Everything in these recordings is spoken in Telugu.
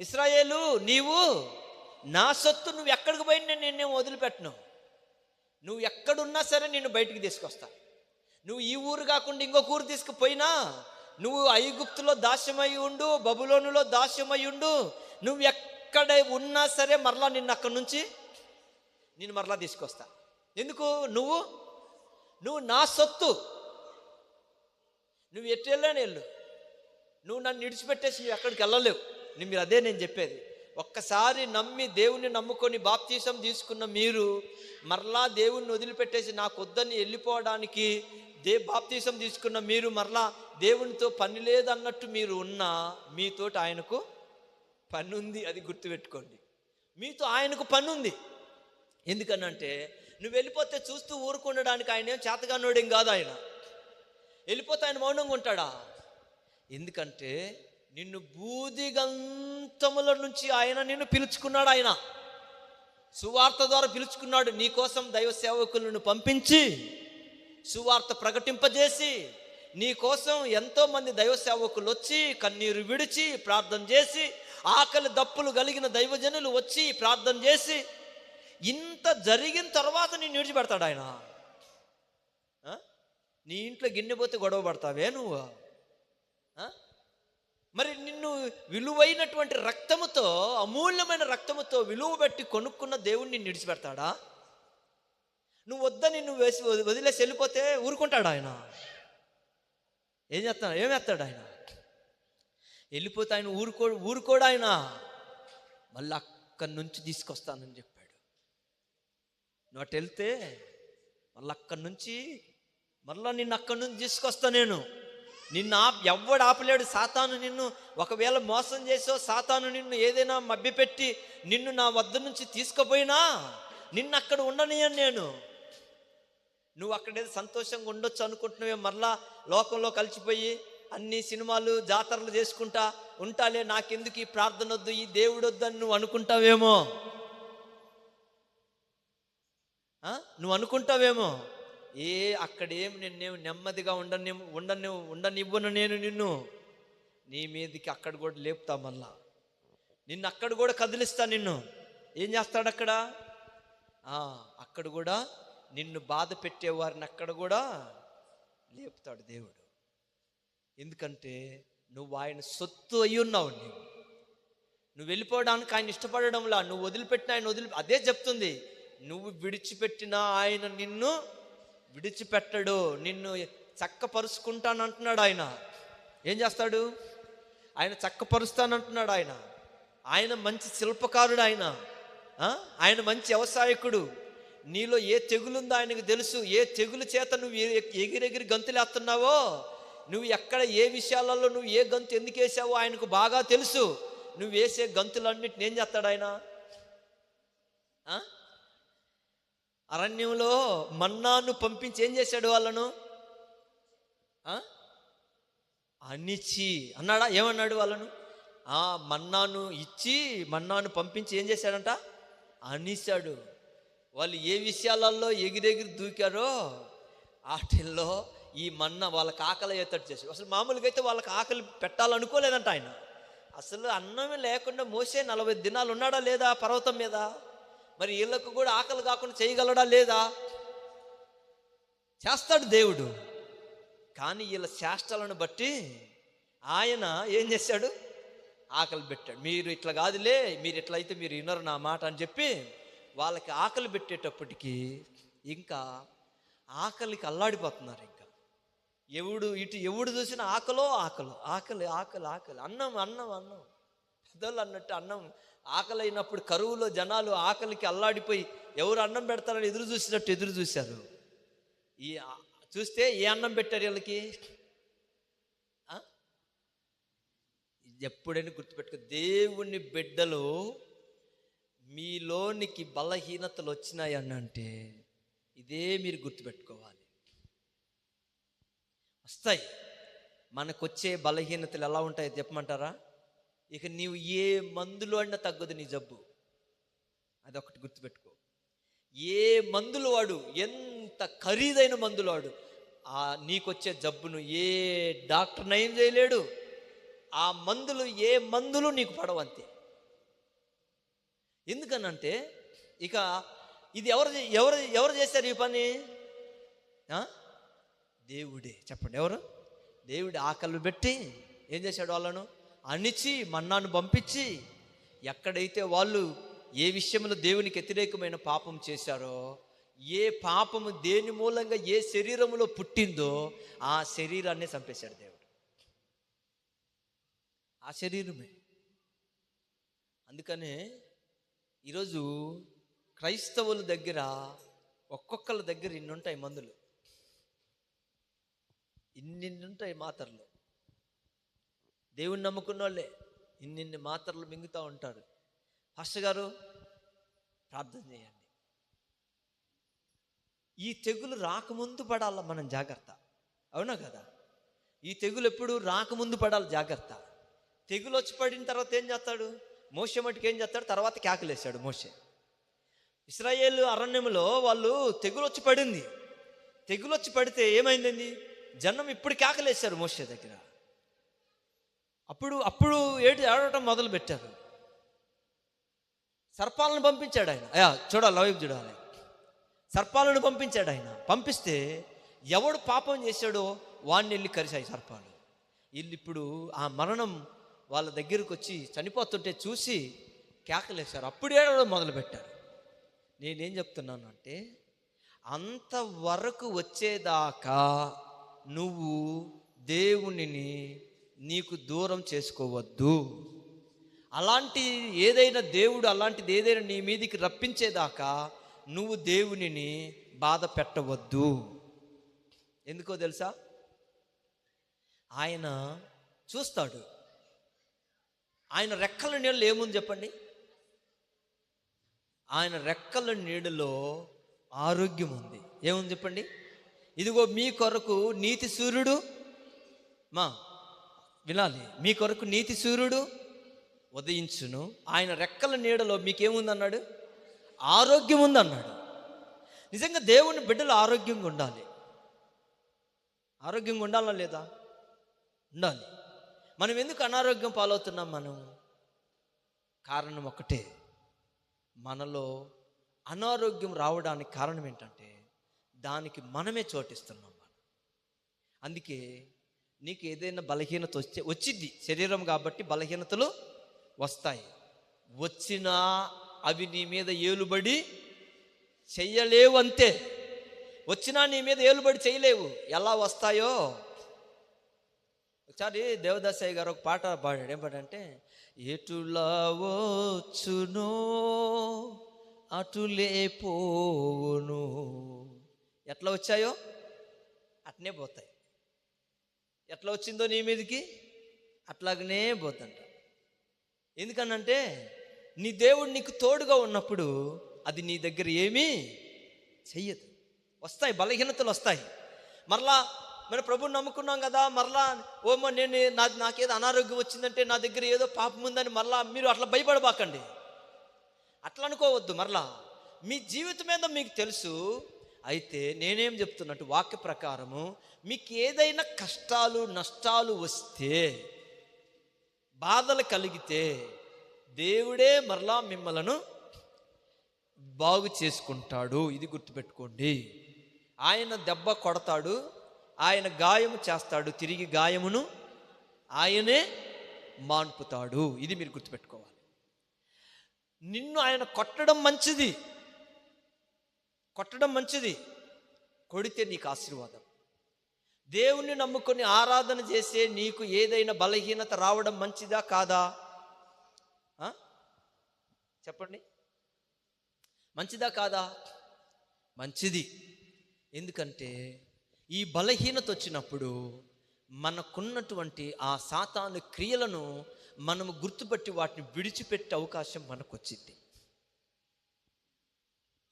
ఇస్రాయేలు నీవు నా సొత్తు నువ్వు ఎక్కడికి పోయి నేను నిన్నేం వదిలిపెట్టను. నువ్వు ఎక్కడున్నా సరే నిన్ను బయటికి తీసుకొస్తా. నువ్వు ఈ ఊరు కాకుండా ఇంకొక ఊరు తీసుకుపోయినా నువ్వు ఐగుప్తులో దాస్యమై ఉండు బబులోనులో దాస్యమై ఉండు నువ్వు ఎక్కడ ఉన్నా సరే మరలా నిన్ను అక్కడి నుంచి నేను మరలా తీసుకొస్తా. ఎందుకు? నువ్వు నువ్వు నా సొత్తు. నువ్వు ఎటు వెళ్ళాను వెళ్ళు. నువ్వు నన్ను విడిచిపెట్టేసి నువ్వు ఎక్కడికి వెళ్ళలేవు. మీరు అదే నేను చెప్పేది. ఒక్కసారి నమ్మి దేవుణ్ణి నమ్ముకొని బాప్తీసం తీసుకున్న మీరు మరలా దేవుణ్ణి వదిలిపెట్టేసి నాకు వద్దని వెళ్ళిపోవడానికి దే బాప్తీసం తీసుకున్న మీరు మరలా దేవునితో పని లేదన్నట్టు మీరు ఉన్నా మీతోటి ఆయనకు పని ఉంది అది గుర్తుపెట్టుకోండి. మీతో ఆయనకు పని ఉంది ఎందుకనంటే నువ్వు వెళ్ళిపోతే చూస్తూ ఊరుకుండడానికి ఆయన ఏం చేతగానోడేం కాదు ఆయన. వెళ్ళిపోతే ఆయన మౌనంగా ఉంటాడా? ఎందుకంటే నిన్ను బూదిగంతముల నుంచి ఆయన నిన్ను పిలుచుకున్నాడు ఆయన. సువార్త ద్వారా పిలుచుకున్నాడు. నీ కోసం దైవ సేవకులను పంపించి సువార్త ప్రకటింపజేసి నీ కోసం ఎంతో దైవ సేవకులు వచ్చి కన్నీరు విడిచి ప్రార్థన చేసి ఆకలి దప్పులు కలిగిన దైవజనులు వచ్చి ప్రార్థన చేసి ఇంత జరిగిన తర్వాత నేను విడిచిపెడతాడు ఆయన. నీ ఇంట్లో గిన్నె పోతే గొడవ పడతావే నువ్వు? మరి నిన్ను విలువైనటువంటి రక్తముతో అమూల్యమైన రక్తముతో విలువ పెట్టి కొనుక్కున్న దేవుణ్ణి నిన్ను విడిచిపెడతాడా? నువ్వు వద్దని నువ్వు వేసి వదిలేసి వెళ్ళిపోతే ఊరుకుంటాడు ఆయన? ఏం చేస్తాడు? ఏం చేస్తాడు ఆయన? వెళ్ళిపోతే ఆయన ఊరుకో ఊరుకోడు ఆయన. మళ్ళీ అక్కడి నుంచి తీసుకొస్తానని చెప్పాడు. నువ్వు అటు వెళ్తే మళ్ళీ అక్కడి నుంచి మళ్ళీ నిన్ను అక్కడి నుంచి తీసుకొస్తా నేను. నిన్ను ఆప్ ఎవ్వడు ఆపలేడు. సాతాను నిన్ను ఒకవేళ మోసం చేసో సాతాను నిన్ను ఏదైనా మభ్యపెట్టి నిన్ను నా వద్ద నుంచి తీసుకుపోయినా నిన్ను అక్కడ ఉండనియను నేను. నువ్వు అక్కడేదో సంతోషంగా ఉండొచ్చు అనుకుంటున్నావే మరలా లోకంలో కలిసిపోయి అన్ని సినిమాలు జాతరలు చేసుకుంటా ఉంటాలే. నాకెందుకు ఈ ప్రార్థన వద్దు ఈ దేవుడు వద్దు అని నువ్వు అనుకుంటావేమో? నువ్వు అనుకుంటావేమో? ఏ అక్కడేం నిన్నేం నెమ్మదిగా ఉండని ఉండని ఉండనివ్వను నేను నిన్ను. నీ మీదకి అక్కడ కూడా లేపుతా మళ్ళా. నిన్ను అక్కడ కూడా కదిలిస్తా నిన్ను. ఏం చేస్తాడు అక్కడ? అక్కడ కూడా నిన్ను బాధ పెట్టేవారిని అక్కడ కూడా లేపుతాడు దేవుడు. ఎందుకంటే నువ్వు ఆయన సొత్తు అయి ఉన్నావు నువ్వు నువ్వు వెళ్ళిపోవడానికి ఆయన ఇష్టపడడంలా నువ్వు వదిలిపెట్టిన ఆయన వదిలి అదే చెప్తుంది. నువ్వు విడిచిపెట్టిన ఆయన నిన్ను విడిచిపెట్టడు నిన్ను చక్కపరుచుకుంటానంటున్నాడు ఆయన. ఏం చేస్తాడు? ఆయన చక్కపరుస్తానంటున్నాడు ఆయన. ఆయన మంచి శిల్పకారుడు ఆయన. ఆయన మంచి వ్యవసాయకుడు. నీలో ఏ తెగులుందో ఆయనకు తెలుసు. ఏ తెగులు చేత నువ్వు ఎగిరెగిరి గంతులేస్తున్నావో నువ్వు ఎక్కడ ఏ విషయాలలో నువ్వు ఏ గంతు ఎందుకు వేసావో ఆయనకు బాగా తెలుసు. నువ్వు వేసే గంతులన్నిటిని ఏం చేస్తాడు ఆయన? అరణ్యంలో మన్నాను పంపించి ఏం చేశాడు వాళ్ళను? అనిచి అన్నాడా? ఏమన్నాడు వాళ్ళను? ఆ మన్నాను ఇచ్చి మన్నాను పంపించి ఏం చేశాడంట? అనిశాడు వాళ్ళు ఏ విషయాలలో ఎగిరెగిరి దూకారో వాటిల్లో ఈ మన్న వాళ్ళకి ఆకలి అయ్యేటట్టు చేసి అసలు మామూలుగా అయితే వాళ్ళకి ఆకలి పెట్టాలనుకోలేదంట ఆయన. అసలు అన్నమే లేకుండా మోసే నలభై దినాలు ఉన్నాడా లేదా పర్వతం మీద? మరి వీళ్ళకు కూడా ఆకలి కాకుండా చేయగలడా లేదా? చేస్తాడు దేవుడు. కానీ వీళ్ళ చేష్టలను బట్టి ఆయన ఏం చేశాడు? ఆకలి పెట్టాడు. మీరు ఇట్లా కాదులే మీరు ఇట్లా అయితే మీరు వినరు నా మాట అని చెప్పి వాళ్ళకి ఆకలి పెట్టేటప్పటికి ఇంకా ఆకలికి అల్లాడిపోతున్నారు ఇంకా. ఎవడు ఇటు ఎవడు చూసినా ఆకలో ఆకలు ఆకలి ఆకలి ఆకలి. అన్నం అన్నం అన్నం. పెద్దోళ్ళు అన్నట్టు అన్నం ఆకలి అయినప్పుడు కరువులో జనాలు ఆకలికి అల్లాడిపోయి ఎవరు అన్నం పెడతారని ఎదురు చూసినట్టు ఎదురు చూశారు. ఈ చూస్తే ఏ అన్నం పెట్టారు వీళ్ళకి? ఎప్పుడైనా గుర్తుపెట్టుకో దేవుని బిడ్డలు మీలోనికి బలహీనతలు వచ్చినాయి అన్నంటే ఇదే మీరు గుర్తుపెట్టుకోవాలి. వస్తాయి. మనకొచ్చే బలహీనతలు ఎలా ఉంటాయో చెప్పమంటారా? ఇక నీవు ఏ మందులో అయినా తగ్గదు నీ జబ్బు. అదొకటి గుర్తుపెట్టుకో. ఏ మందులు వాడు ఎంత ఖరీదైన మందులు వాడు ఆ నీకొచ్చే జబ్బును ఏ డాక్టర్ నయం చేయలేడు. ఆ మందులు ఏ మందులు నీకు పడవంతే ఎందుకనంటే ఇక ఇది ఎవరు ఎవరు ఎవరు చేశారు ఈ పని? ఆ? దేవుడే. చెప్పండి ఎవరు? దేవుడి ఆకలి పెట్టి ఏం చేశాడు వాళ్ళను? అణిచి మన్నాను పంపించి ఎక్కడైతే వాళ్ళు ఏ విషయంలో దేవునికి వ్యతిరేకమైన పాపం చేశారో ఏ పాపము దేని మూలంగా ఏ శరీరంలో పుట్టిందో ఆ శరీరాన్ని చంపేశాడు దేవుడు. ఆ శరీరమే. అందుకనే ఈరోజు క్రైస్తవుల దగ్గర ఒక్కొక్కళ్ళ దగ్గర ఇన్నుంటాయి మందులు. ఇన్నిన్ని ఉంటాయి మాత్రలు. దేవుని నమ్ముకున్న వాళ్ళే ఇన్నిన్ని మాత్రలు మింగుతూ ఉంటారు. ఫస్ట్ గారు ప్రార్థన చేయండి. ఈ తెగులు రాకముందు పడాల మనం జాగ్రత్త? అవునా కదా? ఈ తెగులు ఎప్పుడు రాకముందు పడాలి జాగ్రత్త? తెగులు వచ్చి పడిన తర్వాత ఏం చేస్తాడు? మోసే మటుకు ఏం చేస్తాడు? తర్వాత కేకలేశాడు మోసే ఇస్రాయేల్ అరణ్యంలో వాళ్ళు తెగులు వచ్చి పడింది. తెగులు వచ్చి పడితే ఏమైందండి? జనం ఇప్పుడు కేకలేశారు మోసే దగ్గర. అప్పుడు అప్పుడు ఏడు ఏడవటం మొదలు పెట్టారు సర్పాలను పంపించాడు ఆయన. అయా చూడాలి లైవ్ చూడాలి సర్పాలను పంపించాడు ఆయన. పంపిస్తే ఎవడు పాపం చేశాడో వాడిని వెళ్ళి కరిశాయి సర్పాలు. వీళ్ళు ఇప్పుడు ఆ మరణం వాళ్ళ దగ్గరకు వచ్చి చనిపోతుంటే చూసి కేకలేశారు. అప్పుడు ఏడవడం మొదలుపెట్టారు. నేనేం చెప్తున్నాను అంటే అంతవరకు వచ్చేదాకా నువ్వు దేవునిని నీకు దూరం చేసుకోవద్దు. అలాంటి ఏదైనా దేవుడు అలాంటిది ఏదైనా నీ మీదికి రప్పించేదాకా నువ్వు దేవునిని బాధ పెట్టవద్దు. ఎందుకో తెలుసా? ఆయన చూస్తాడు. ఆయన రెక్కల నీళ్ళు ఏముంది చెప్పండి? ఆయన రెక్కల నీడలో ఆరోగ్యం ఉంది. ఏముంది చెప్పండి? ఇదిగో మీ కొరకు నీతి సూర్యుడు మా వినాలి. మీ కొరకు నీతి సూర్యుడు ఉదయించును. ఆయన రెక్కల నీడలో మీకేముంది అన్నాడు ఆరోగ్యం ఉంది అన్నాడు నిజంగా దేవుని బిడ్డలు ఆరోగ్యంగా ఉండాలి. ఆరోగ్యంగా ఉండాలా లేదా? ఉండాలి. మనం ఎందుకు అనారోగ్యం పాలవుతున్నాం మనం? కారణం ఒకటే. మనలో అనారోగ్యం రావడానికి కారణం ఏంటంటే దానికి మనమే చోటిస్తున్నాం మనం. అందుకే నీకు ఏదైనా బలహీనత వచ్చే వచ్చింది శరీరం కాబట్టి బలహీనతలు వస్తాయి. వచ్చినా అవి నీ మీద ఏలుబడి చెయ్యలేవు అంతే. వచ్చినా నీ మీద ఏలుబడి చేయలేవు ఎలా వస్తాయో? ఒకసారి దేవదాసయ్య గారు ఒక పాట పాడాడు. ఏం పాట అంటే ఎటులా వచ్చునో అటులే పోవును. ఎట్లా వచ్చాయో? అట్నే పోతాయి. ఎట్లా వచ్చిందో నీ మీదకి? అట్లాగనే పోతుంట. ఎందుకనంటే నీ దేవుడు నీకు తోడుగా ఉన్నప్పుడు అది నీ దగ్గర ఏమీ చెయ్యదు. వస్తాయి బలహీనతలు వస్తాయి. మరలా మన ప్రభుని నమ్ముకున్నాం కదా మరలా ఓమో నేను నా నాకేదో అనారోగ్యం వచ్చిందంటే నా దగ్గర ఏదో పాపం ఉందని మరలా మీరు అట్లా భయపడబాకండి. అట్లా అనుకోవద్దు మరలా. మీ జీవితం మీద మీకు తెలుసు అయితే నేనేం చెప్తున్నట్టు వాక్య ప్రకారము మీకు ఏదైనా కష్టాలు నష్టాలు వస్తే బాధలు కలిగితే దేవుడే మరలా మిమ్మలను బాగు చేసుకుంటాడు. ఇది గుర్తుపెట్టుకోండి. ఆయన దెబ్బ కొడతాడు ఆయన గాయము చేస్తాడు తిరిగి గాయమును ఆయనే మాన్పుతాడు. ఇది మీరు గుర్తుపెట్టుకోవాలి. నిన్ను ఆయన కొట్టడం మంచిది. కొట్టడం మంచిది. కొడితే నీకు ఆశీర్వాదం. దేవుణ్ణి నమ్ముకొని ఆరాధన చేసే నీకు ఏదైనా బలహీనత రావడం మంచిదా కాదా? చెప్పండి. మంచిదా కాదా? మంచిది. ఎందుకంటే ఈ బలహీనత వచ్చినప్పుడు మనకున్నటువంటి ఆ సాతాను క్రియలను మనము గుర్తుపట్టి వాటిని విడిచిపెట్టే అవకాశం మనకు వచ్చింది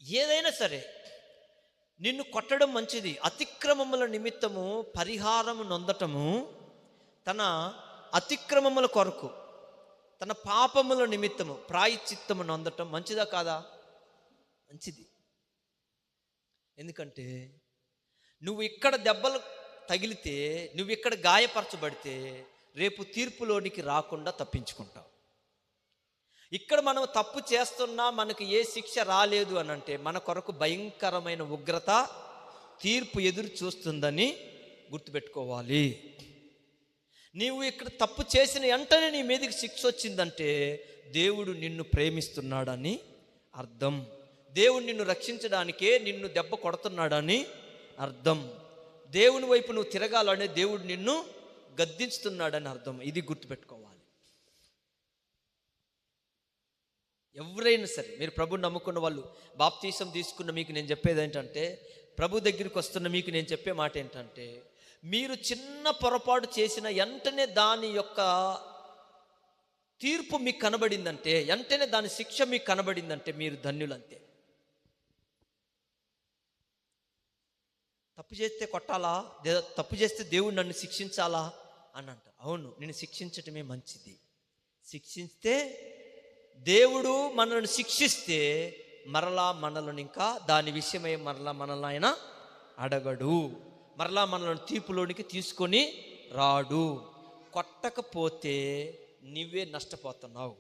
ఏదైనా సరే నిన్ను కొట్టడం మంచిది. అతిక్రమముల నిమిత్తము పరిహారము నొందటము తన అతిక్రమముల కొరకు తన పాపముల నిమిత్తము ప్రాయచిత్తము నొందటం మంచిదా కాదా? మంచిది. ఎందుకంటే నువ్వు ఇక్కడ దెబ్బలు తగిలితే నువ్వు ఇక్కడ గాయపరచబడితే రేపు తీర్పులోనికి రాకుండా తప్పించుకుంటావు. ఇక్కడ మనం తప్పు చేస్తున్నా మనకు ఏ శిక్ష రాలేదు అని అంటే మన కొరకు భయంకరమైన ఉగ్రత తీర్పు ఎదురు చూస్తుందని గుర్తుపెట్టుకోవాలి. నీవు ఇక్కడ తప్పు చేసిన వెంటనే నీ మీదకి శిక్ష వచ్చిందంటే దేవుడు నిన్ను ప్రేమిస్తున్నాడని అర్థం. దేవుడు నిన్ను రక్షించడానికే నిన్ను దెబ్బ కొడుతున్నాడని అర్థం. దేవుని వైపు నువ్వు తిరగాలనే దేవుడు నిన్ను గద్దించుతున్నాడని అర్థం. ఇది గుర్తుపెట్టుకోవాలి. ఎవరైనా సరే మీరు ప్రభు నమ్ముకున్న వాళ్ళు బాప్తీసం తీసుకున్న మీకు నేను చెప్పేది ఏంటంటే ప్రభు దగ్గరికి వస్తున్న మీకు నేను చెప్పే మాట ఏంటంటే మీరు చిన్న పొరపాటు చేసిన వెంటనే దాని యొక్క తీర్పు మీకు కనబడిందంటే వెంటనే దాని శిక్ష మీకు కనబడిందంటే మీరు ధన్యులంతే. తప్పు చేస్తే కొట్టాలా? తప్పు చేస్తే దేవుడు నన్ను శిక్షించాలా? అని అంట అవును నేను శిక్షించటమే మంచిది. శిక్షిస్తే దేవుడు మనల్ని శిక్షిస్తే మరలా మనల్ని ఇంకా దాని విషయమై మరలా మనల్ని ఆయన అడగడు. మరలా మనల్ని తీర్పులోనికి తీసుకొని రాడు. కొట్టకపోతే నువ్వే నష్టపోతున్నావు.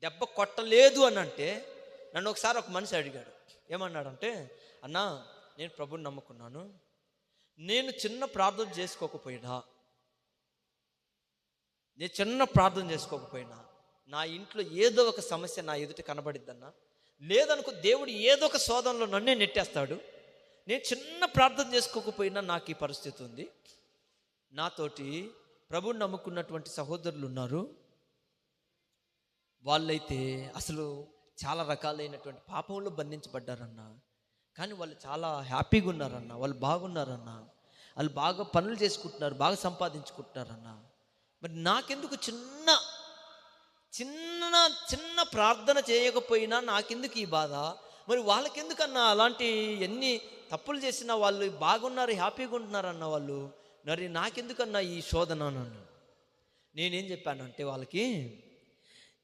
దెబ్బ కొట్టలేదు అని అంటే నన్ను ఒకసారి ఒక మనిషి అడిగాడు. ఏమన్నాడంటే అన్నా నేను ప్రభుని నమ్ముకున్నాను. నేను చిన్న ప్రార్థన చేసుకోకపోయినా నేను చిన్న ప్రార్థన చేసుకోకపోయినా నా ఇంట్లో ఏదో ఒక సమస్య నా ఎదుట కనబడిద్దన్నా. లేదనుకో దేవుడు ఏదో ఒక శోధనలో నన్నే నెట్టేస్తాడు. నేను చిన్న ప్రార్థన చేసుకోకపోయినా నాకు ఈ పరిస్థితి ఉంది. నాతోటి ప్రభుని నమ్ముకున్నటువంటి సహోదరులు ఉన్నారు. వాళ్ళైతే అసలు చాలా రకాలైనటువంటి పాపంలో బంధించబడ్డారన్న. కానీ వాళ్ళు చాలా హ్యాపీగా ఉన్నారన్న. వాళ్ళు బాగున్నారన్న. వాళ్ళు బాగా పనులు చేసుకుంటున్నారు బాగా సంపాదించుకుంటున్నారన్న. మరి నాకెందుకు చిన్న చిన్న చిన్న ప్రార్థన చేయకపోయినా నాకెందుకు ఈ బాధ? మరి వాళ్ళకెందుకన్నా అలాంటి ఎన్ని తప్పులు చేసినా వాళ్ళు బాగున్నారు హ్యాపీగా ఉంటున్నారన్న వాళ్ళు? మరి నాకెందుకన్నా ఈ శోధన నన్ను? నేనేం చెప్పానంటే వాళ్ళకి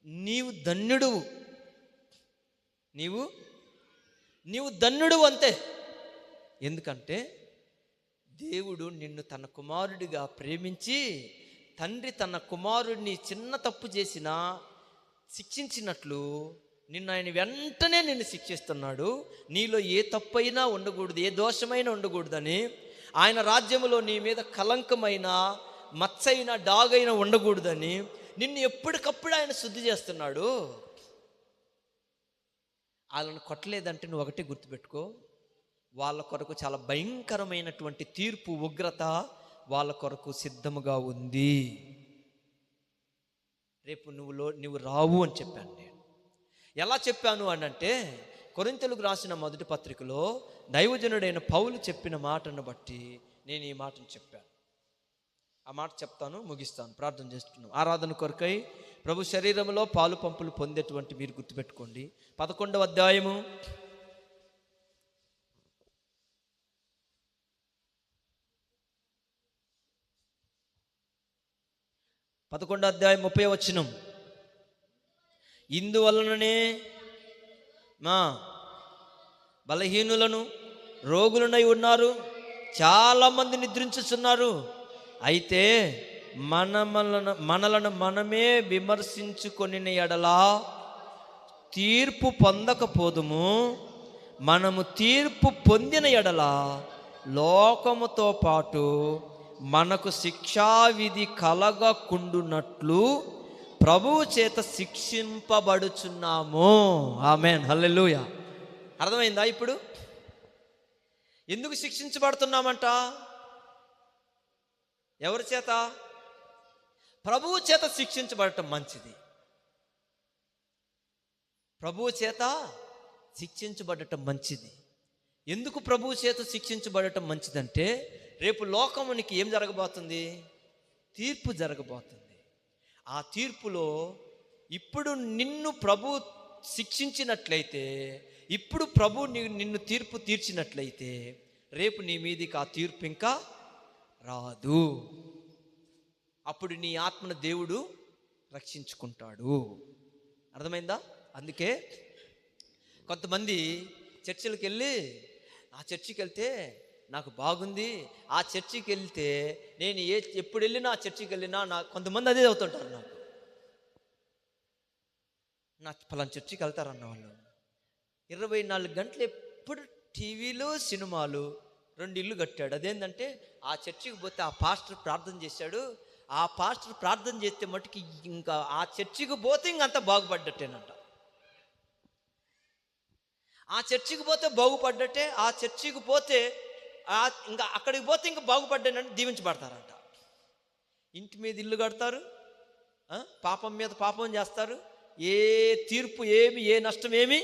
నీవు ధన్యుడు నీవు నీవు ధన్యుడు అంతే. ఎందుకంటే దేవుడు నిన్ను తన కుమారుడిగా ప్రేమించి తండ్రి తన కుమారుడిని చిన్న తప్పు చేసినా శిక్షించినట్లు నిన్ను ఆయన వెంటనే నిన్ను శిక్షిస్తున్నాడు. నీలో ఏ తప్పైనా ఉండకూడదు ఏ దోషమైనా ఉండకూడదని ఆయన రాజ్యంలో నీ మీద కలంకమైన మచ్చైన డాగైన ఉండకూడదని నిన్ను ఎప్పటికప్పుడు ఆయన శుద్ధి చేస్తున్నాడు. వాళ్ళని కొట్టలేదంటే నువ్వు ఒకటే గుర్తుపెట్టుకో. వాళ్ళ కొరకు చాలా భయంకరమైనటువంటి తీర్పు ఉగ్రత వాళ్ళ కొరకు సిద్ధముగా ఉంది. రేపు నువ్వు లో నువ్వు రావు అని చెప్పాను నేను. ఎలా చెప్పాను అని అంటే కొరింతలకు రాసిన మొదటి పత్రికలో దైవజనుడైన పౌలు చెప్పిన మాటను బట్టి నేను ఈ మాటను చెప్పాను. ఆ మాట చెప్తాను ముగిస్తాను. ప్రార్థన చేస్తున్నాను ఆరాధన కొరకై ప్రభు శరీరంలో పాలు పంపులు పొందేటువంటి మీరు గుర్తుపెట్టుకోండి. పదకొండవ అధ్యాయము పదకొండో అధ్యాయం ముప్పై వచ్చినం ఇందువలననే మా బలహీనులను రోగులనై ఉన్నారు చాలామంది నిద్రించుతున్నారు అయితే మనమలను మనలను మనలను మనమే విమర్శించుకొని ఎడలా తీర్పు పొందకపోదుము మనము తీర్పు పొందిన ఎడల లోకముతో పాటు మనకు శిక్షావిధి కలగకుండునట్లు ప్రభువు చేత శిక్షింపబడుచున్నాము. ఆమెన్. హల్లెలూయ. అర్థమైందా ఇప్పుడు? ఎందుకు శిక్షించబడుతున్నామంట? ఎవరి చేత? ప్రభువు చేత శిక్షించబడటం మంచిది. ప్రభువు చేత శిక్షించబడటం మంచిది. ఎందుకు ప్రభువు చేత శిక్షించబడటం మంచిదంటే రేపు లోకమునికి ఏం జరగబోతుంది? తీర్పు జరగబోతుంది. ఆ తీర్పులో ఇప్పుడు నిన్ను ప్రభు శిక్షించినట్లయితే ఇప్పుడు ప్రభు నిన్ను తీర్పు తీర్చినట్లయితే రేపు నీ మీదికి ఆ తీర్పు ఇంకా రాదు. అప్పుడు నీ ఆత్మను దేవుడు రక్షించుకుంటాడు. అర్థమైందా? అందుకే కొంతమంది చర్చిలకు వెళ్ళి ఆ చర్చికి వెళ్తే నాకు బాగుంది ఆ చర్చికి వెళ్తే నేను ఏ ఎప్పుడు వెళ్ళినా ఆ చర్చికి వెళ్ళినా నా కొంతమంది అదే అవుతుంటారు నాకు. నా పలానా చర్చికి వెళ్తారన్న వాళ్ళు. ఇరవై నాలుగు గంటలు ఎప్పుడు టీవీలు సినిమాలు రెండు ఇల్లు కట్టాడు. అదేంటంటే ఆ చర్చికి పోతే ఆ పాస్టర్ ప్రార్థన చేశాడు. ఆ పాస్టర్ ప్రార్థన చేస్తే మటుకి ఇంకా ఆ చర్చికి పోతే ఇంకంతా బాగుపడ్డట్టేనంట. ఆ చర్చికి పోతే బాగుపడ్డట్టే ఆ చర్చికి పోతే ఇంకా అక్కడికి పోతే ఇంకా బాగుపడ్డానంటే దీవించబడతారంట. ఇంటి మీద ఇల్లు కడతారు పాపం మీద పాపం చేస్తారు. ఏ తీర్పు ఏమి ఏ నష్టం ఏమి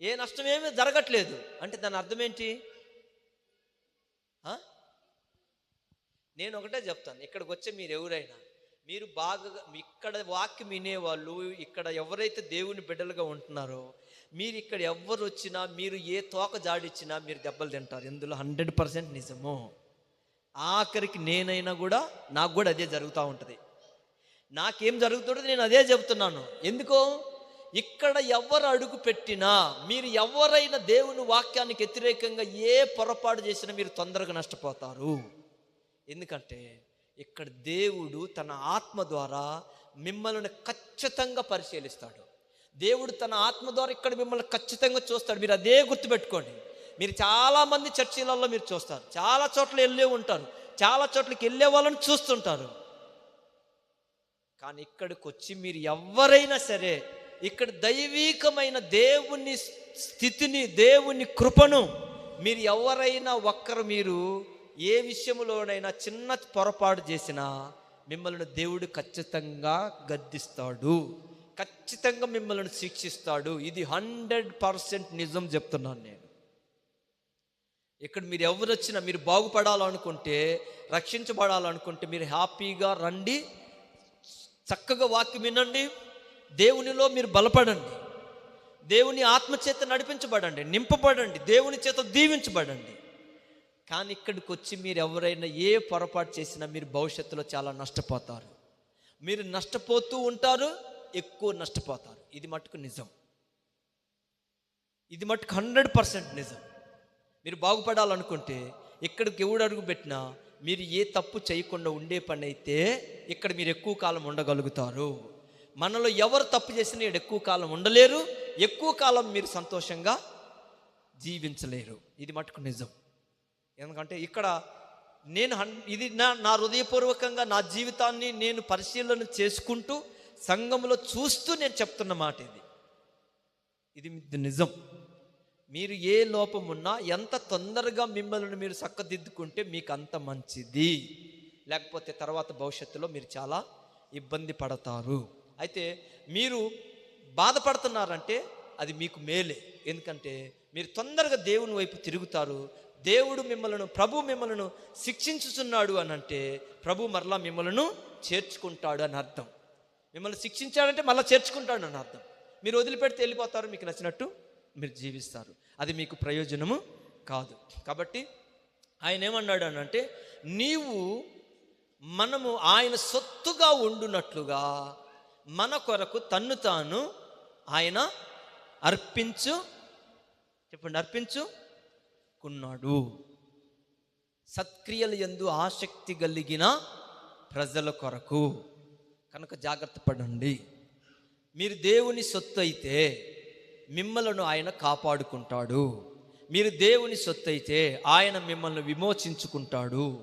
ఏ నష్టం ఏమి జరగట్లేదు. అంటే దాని అర్థం ఏంటి? నేను ఒకటే చెప్తాను ఇక్కడికి వచ్చే మీరు ఎవరైనా మీరు బాగా ఇక్కడ వాక్యం వినేవాళ్ళు ఇక్కడ ఎవరైతే దేవుని బిడ్డలుగా ఉంటున్నారో మీరు ఇక్కడ ఎవరు వచ్చినా మీరు ఏ తోక జాడిచ్చినా మీరు దెబ్బలు తింటారు. ఇందులో హండ్రెడ్ పర్సెంట్ నిజము. ఆఖరికి నేనైనా కూడా నాకు కూడా అదే జరుగుతూ ఉంటుంది. నాకేం జరుగుతుందో నేను అదే చెబుతున్నాను. ఎందుకో? ఇక్కడ ఎవరు అడుగు పెట్టినా మీరు ఎవరైనా దేవుని వాక్యానికి వ్యతిరేకంగా ఏ పొరపాటు చేసినా మీరు తొందరగా నష్టపోతారు. ఎందుకంటే ఇక్కడ దేవుడు తన ఆత్మ ద్వారా మిమ్మల్ని ఖచ్చితంగా పరిశీలిస్తాడు. దేవుడు తన ఆత్మ ద్వారా ఇక్కడ మిమ్మల్ని ఖచ్చితంగా చూస్తాడు. మీరు అదే గుర్తుపెట్టుకోండి. మీరు చాలామంది చర్చిలలో మీరు చూస్తారు. చాలా చోట్ల వెళ్ళే ఉంటారు. చాలా చోట్లకి వెళ్ళే వాళ్ళని చూస్తుంటారు. కానీ ఇక్కడికి వచ్చి మీరు ఎవరైనా సరే ఇక్కడ దైవీకమైన దేవుని స్థితిని దేవుని కృపను మీరు ఎవరైనా ఒక్కరు మీరు ఏ విషయంలోనైనా చిన్న పొరపాటు చేసినా మిమ్మల్ని దేవుడు ఖచ్చితంగా గద్దిస్తాడు. ఖచ్చితంగా మిమ్మల్ని శిక్షిస్తాడు. ఇది హండ్రెడ్ పర్సెంట్ నిజం చెప్తున్నాను నేను. ఇక్కడ మీరు ఎవరు వచ్చినా మీరు బాగుపడాలనుకుంటే రక్షించబడాలనుకుంటే మీరు హ్యాపీగా రండి చక్కగా వాక్యం వినండి దేవునిలో మీరు బలపడండి దేవుని ఆత్మచేత నడిపించబడండి నింపబడండి దేవుని చేత దీవించబడండి. కానీ ఇక్కడికి వచ్చి మీరు ఎవరైనా ఏ పొరపాటు చేసినా మీరు భవిష్యత్తులో చాలా నష్టపోతారు. మీరు నష్టపోతూ ఉంటారు ఎక్కువ నష్టపోతారు. ఇది మటుకు నిజం. ఇది మటుకు హండ్రెడ్ పర్సెంట్ నిజం. మీరు బాగుపడాలనుకుంటే ఎక్కడికి ఎవడు అడుగు పెట్టినా మీరు ఏ తప్పు చేయకుండా ఉండే పని అయితే ఇక్కడ మీరు ఎక్కువ కాలం ఉండగలుగుతారు. మనలో ఎవరు తప్పు చేసినా ఇక్కడ ఎక్కువ కాలం ఉండలేరు. ఎక్కువ కాలం మీరు సంతోషంగా జీవించలేరు. ఇది మటుకు నిజం. ఎందుకంటే ఇక్కడ నేను హన్ ఇది నా నా హృదయపూర్వకంగా నా జీవితాన్ని నేను పరిశీలన చేసుకుంటూ సంఘంలో చూస్తూ నేను చెప్తున్న మాట ఇది. ఇది నిజం. మీరు ఏ లోపం ఉన్నా ఎంత తొందరగా మిమ్మల్ని మీరు చక్కదిద్దుకుంటే మీకు అంత మంచిది. లేకపోతే తర్వాత భవిష్యత్తులో మీరు చాలా ఇబ్బంది పడతారు. అయితే మీరు బాధపడుతున్నారంటే అది మీకు మేలే. ఎందుకంటే మీరు తొందరగా దేవుని వైపు తిరుగుతారు. దేవుడు మిమ్మల్ని ప్రభు మిమ్మల్ని శిక్షించుచున్నాడు అని అంటే ప్రభు మరలా మిమ్మల్ని చేర్చుకుంటాడు అని అర్థం. మిమ్మల్ని శిక్షించాడంటే మళ్ళీ చేర్చుకుంటాడు అని అర్థం. మీరు వదిలిపెడితే వెళ్ళిపోతారు మీకు నచ్చినట్టు మీరు జీవిస్తారు. అది మీకు ప్రయోజనము కాదు. కాబట్టి ఆయన ఏమన్నాడు అని అంటే నీవు మనము ఆయన సొత్తుగా ఉండునట్లుగా మన కొరకు తన్ను తాను ఆయన అర్పించు చెప్పండి అర్పించుకున్నాడు. సత్క్రియలు ఎందు ఆసక్తి కలిగిన ప్రజల కొరకు. కనుక జాగ్రత్త పడండి. మీరు దేవుని సొత్తు అయితే మిమ్మలను ఆయన కాపాడుకుంటాడు. మీరు దేవుని సొత్తు అయితే ఆయన మిమ్మల్ని విమోచించుకుంటాడు.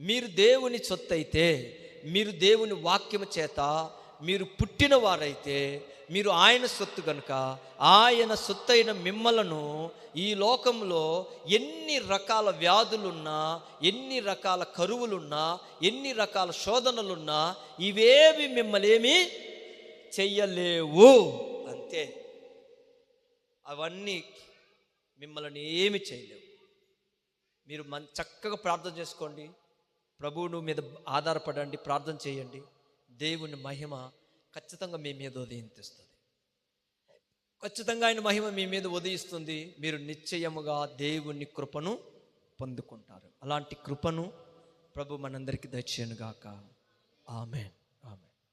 మీరు దేవుని సొత్తు అయితే మీరు దేవుని వాక్యము చేత మీరు పుట్టిన వారైతే మీరు ఆయన సొత్తు కనుక ఆయన సొత్తైన మిమ్మలను ఈ లోకంలో ఎన్ని రకాల వ్యాధులున్నా ఎన్ని రకాల కరువులున్నా ఎన్ని రకాల శోధనలున్నా ఇవేవి మిమ్మల్ని చెయ్యలేవు. అంతే. అవన్నీ మిమ్మల్ని ఏమి చేయలేవు మీరు మన చక్కగా ప్రార్థన చేసుకోండి. ప్రభువును మీద ఆధారపడండి ప్రార్థన చేయండి. దేవుని మహిమ ఖచ్చితంగా మీ మీద ఉదయింతిస్తుంది. ఖచ్చితంగా ఆయన మహిమ మీ మీద ఉదయిస్తుంది. మీరు నిశ్చయముగా దేవుని కృపను పొందుకుంటారు. అలాంటి కృపను ప్రభు మనందరికీ దయచేయనుగాక. ఆమెన్.